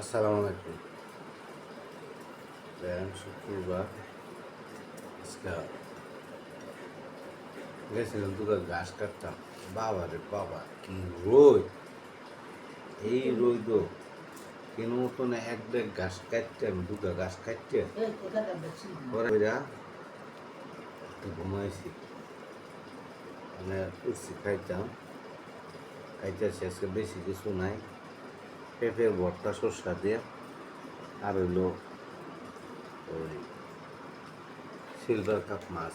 আসসালামু আলাইকুম। ব্যায়াম শুক্রবার। আজকে গেছিলাম দুটো ঘাস কাটতাম। বাবা রে বাবা কি রোদ! এই রোদ কেন মতন এক ব্যাগ ঘাস কাটতে আমি দুটো ঘাস কাটতে? পরে ঘুমাইছি। মানে উঠছি খাইতাম। খাইতেছি আজকে বেশি কিছু নাই। পেঁপের ভর্তা সর্ষা দিয়ে আর হলো ওই সিলভার কাপ মাছ।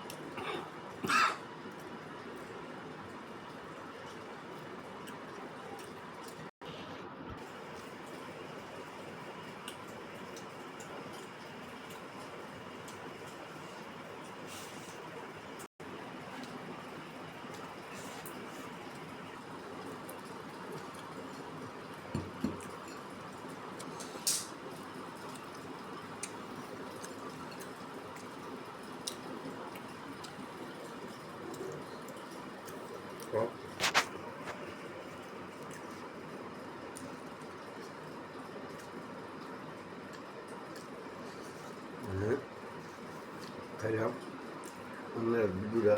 হ্যাঁ খাইলাম আপনার ভিডিওটা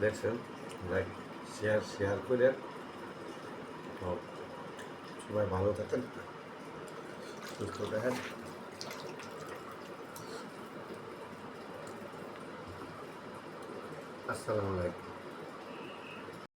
দেখছেন লাইক শেয়ার শেয়ার করে সবাই ভালো থাকেন। সুস্থ থাকেন। আসসালামু আলাইকুম।